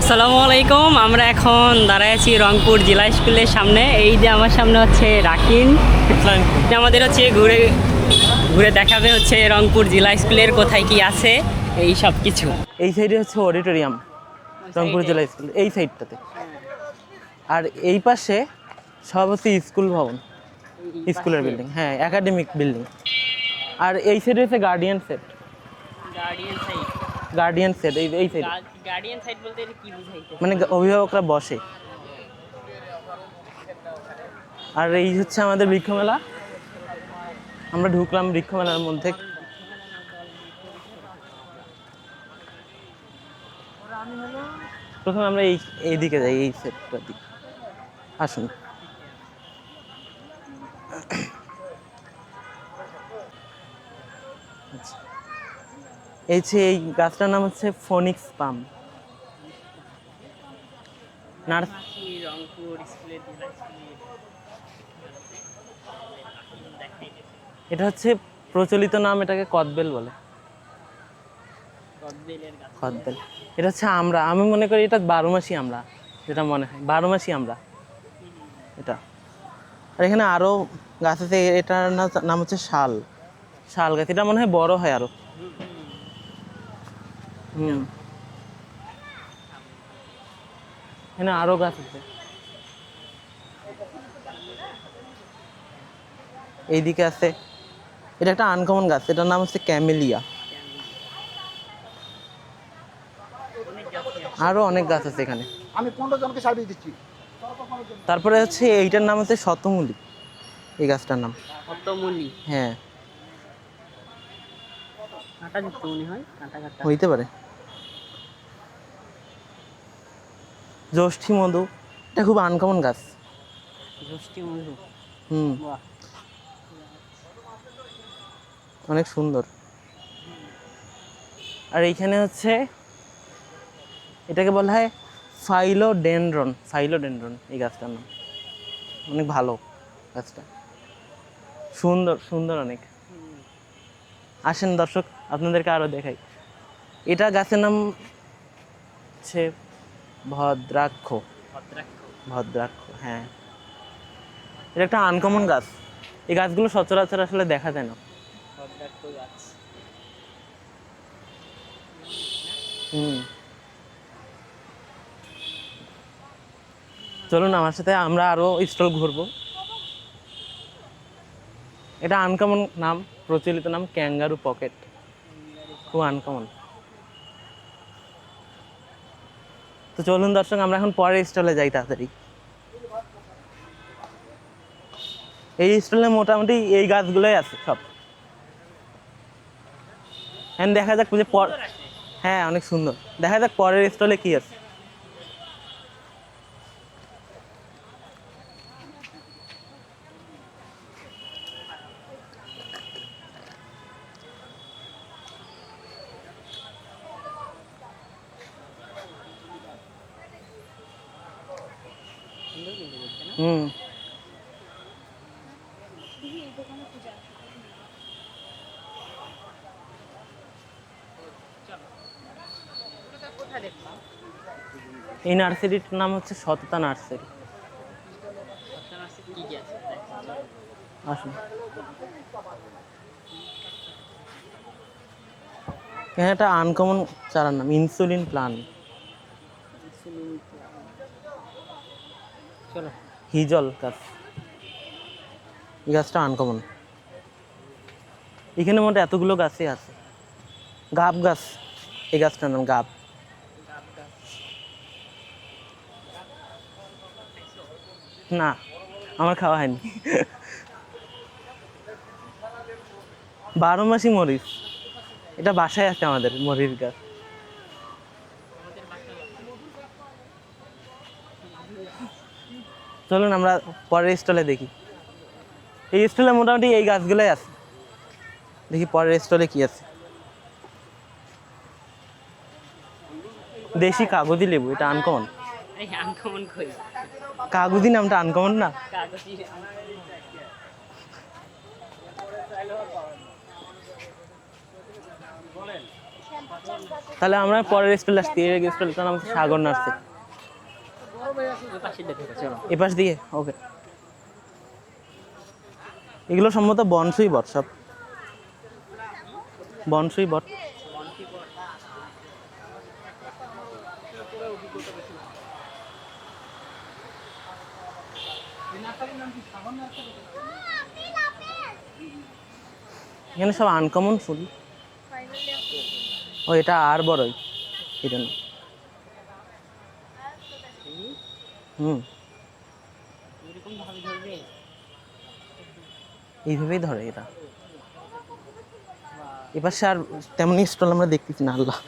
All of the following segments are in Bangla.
আসসালামু আলাইকুম আমরা এখন দাঁড়ায় আছি রংপুর জেলা স্কুলের সামনে। এই যে আমার সামনে হচ্ছে রাকিন। আমাদের হচ্ছে ঘুরে ঘুরে দেখাবে হচ্ছে রংপুর জেলা স্কুলের কোথায় কি আছে এই সব কিছু। এই সাইডে হচ্ছে অডিটোরিয়াম রংপুর জেলা স্কুল এই সাইডটাতে। আর এই পাশে সব হচ্ছে স্কুল ভবন স্কুলের বিল্ডিং হ্যাঁ একাডেমিক বিল্ডিং আর এই সাইডে হচ্ছে guardian set guardian side guardian set এই এই সাইডে গার্ডিয়ান সাইড বলতে এটা কি বুঝাইতে? মানে অভিভাবকরা বসে। আর এই হচ্ছে আমাদের বৃক্ষমেলা। আমরা ঢুকলাম বৃক্ষমেলার মধ্যে। প্রথমে আমরা এই এইদিকে যাই এই সেটটার দিকে। আসুন। আচ্ছা। এই যে এই গাছটার নাম হচ্ছে ফোনিক্স পাম। এটা হচ্ছে প্রচলিত নাম এটাকে কদবেল বলে। কদবেল। এটা হচ্ছে আমরা। আমি মনে করি এটা বারো মাসি আমরা, যেটা মনে হয়। বারো মাসি আমরা। এটা। আর এখানে আরও গাছ আছে, এটার নাম হচ্ছে শাল। শাল গাছ। এটা মনে হয় বড় হয় আরও। হুম। এখানে আরও গাছ আছে। এইদিকে আছে। এটা একটা আনকমন গাছ এটার নাম হচ্ছে ক্যামেলিয়া আরও অনেক গাছ আছে এখানে। আমি পনেরো জনকে সার্ভিস দিচ্ছি? তারপরে হচ্ছে এইটার নাম হচ্ছে শতমূলি। এই গাছটার নাম। কতমূলি হ্যাঁ। কাঁটা যুক্ত মনে হয় কাঁটা কাঁটা। হইতে পারে। জ্যোষ্ঠী মধু এটা খুব আনকমন গাছ। গোষ্ঠী মধু? হুম। অনেক সুন্দর। আর এইখানে হচ্ছে এটাকে বলা হয় ফাইলোডেনড্রন ফাইলোডেনড্রন এই গাছটার নাম। অনেক ভালো গাছটা। সুন্দর সুন্দর অনেক। আসেন দর্শক আপনাদেরকে আরও দেখাই। এটা গাছের নাম হচ্ছে ভদ্রাক্ষ। ভদ্রাক্ষ ভদ্রাক্ষ হ্যাঁ। এটা একটা আনকমন গাছ। এই গাছগুলো সচরাচর আসলে দেখা যায় না। হুম। চলুন আমার সাথে আমরা আরও স্টল ঘুরবো। এটা আনকমন নাম প্রচলিত নাম ক্যাঙ্গারু পকেট খুব আনকমন তো চলুন দর্শক আমরা এখন পরের স্টলে যাই তাড়াতাড়ি। এই স্টলে মোটামুটি এই গাছগুলোই আছে সব। এখন দেখা যাক যে পর হ্যাঁ অনেক সুন্দর। দেখা যাক পরের স্টলে কি আছে। হুম। এই নার্সারির নাম হচ্ছে সততা নার্সারি। আসুন। এখানে একটা আনকমন চারার নাম ইনসুলিন প্লান চলো। হিজল গাছ। এই গাছটা আনকমন এখানে মোটে এতগুলো গাছই আছে। গাব গাছ। এই গাছটার নাম গাব। না, আমার খাওয়া হয়নি। বারো মাসি মরিচ। এটা বাসায় আছে আমাদের মরিচ গাছ। চলুন আমরা পরের স্টলে দেখি। এই স্টলে মোটামুটি এই গাছগুলোই আছে। দেখি পরের স্টলে কি আছে। দেশি কাগজি লেবু এটা আনকমন কাগজি নামটা আনকমন না? তাহলে আমরা পরের স্টলে আসছি এই স্কুলটার নাম সাগর নার্সারি। ওই পাশের দিকে চলো এ পাশ দিয়ে ওকে এগুলো সম্ভবত বনসুই বট সব। বনসুই বট। এখানে সব আনকমন ফুল। ও, এটা আর বড়ই এটা হুম। এইভাবেই ধরে এরা। এবার আর তেমন স্টল আমরা দেখতেছি না আল্লাহ।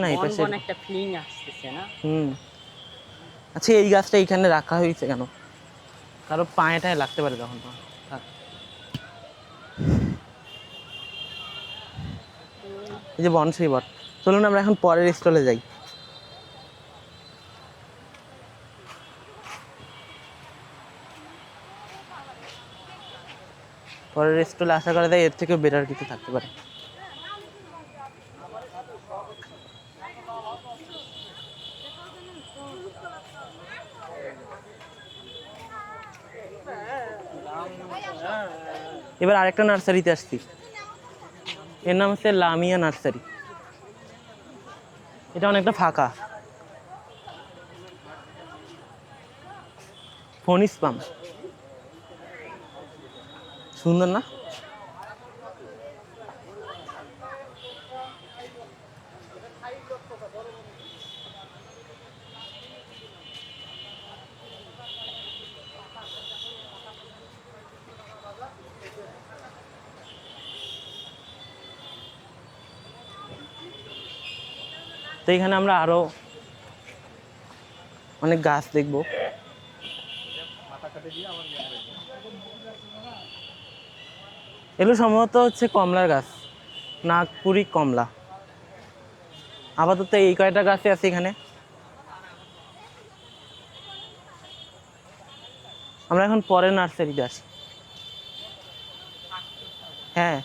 না এই পাশে একটা ফিলিং আসতেছে না? হুম। আচ্ছা এই গাছটা এইখানে রাখা হয়েছে কেন? কারও পায়ে টায়ে লাগতে পারে তখন তো। এই যে বনসাই বট। চলুন আমরা এখন পরের স্টলে যাই। পরের স্টলে আশা করা যায় এর থেকেও বেটার কিছু থাকতে পারে। এবার আরেকটা নার্সারিতে আসছি। এর নাম হচ্ছে লামিয়া নার্সারি। এটা অনেকটা ফাঁকা। ফোনিস পাম্প সুন্দর না? তো এখানে আমরা আরও অনেক গাছ দেখব। এগুলো সম্ভবত হচ্ছে কমলার গাছ, নাগপুরি কমলা। আপাতত এই কয়টা গাছই আছে এখানে? আমরা এখন পরের নার্সারিতে আসি। হ্যাঁ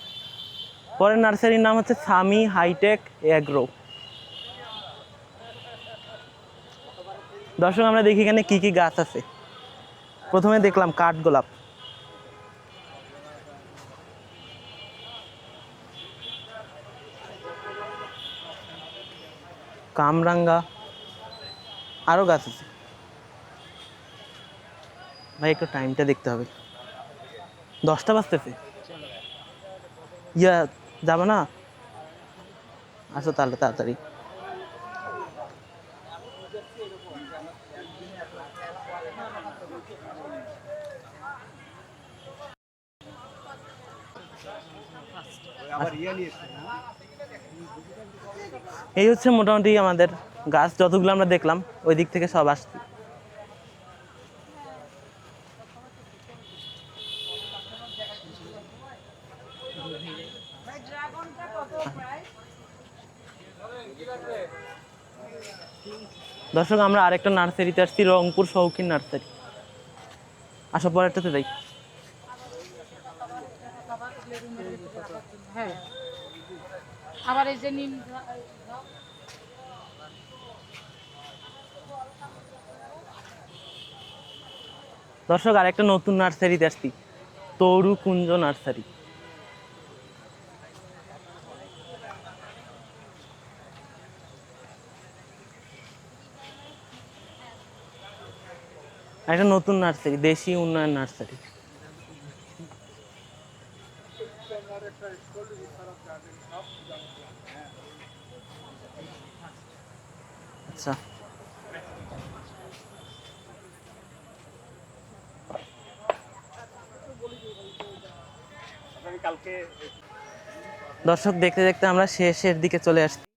পরের নার্সারির নাম হচ্ছে সামি হাইটেক অ্যাগ্রো। দর্শক, আমরা দেখি এখানে কি কি গাছ আছে। প্রথমে দেখলাম কাঠগোলাপ কামরাঙ্গা। আরও গাছ আছে। ভাই, একটু টাইমটা দেখতে হবে। দশটা বাজতেছে। ইয়া, যাবে না? আসো তাহলে, তাড়াতাড়ি। এই হচ্ছে মোটামুটি আমাদের গাছ যতগুলো আমরা দেখলাম ওই দিক থেকে সব আসছে। দর্শক আমরা আরেকটা নার্সারিতে আসছি রংপুর শৌখিন নার্সারি। আসা পরেরটাতে যাই। হ্যাঁ। আবার এই যে নিম দর্শক আরেকটা নতুন নার্সারিতে আসছি তরু কুঞ্জ নার্সারি। একটা নতুন নার্সারি, দেশি উন্নয়ন নার্সারি। আচ্ছা। দর্শক দেখতে দেখতে আমরা শেষের দিকে চলে আসছি।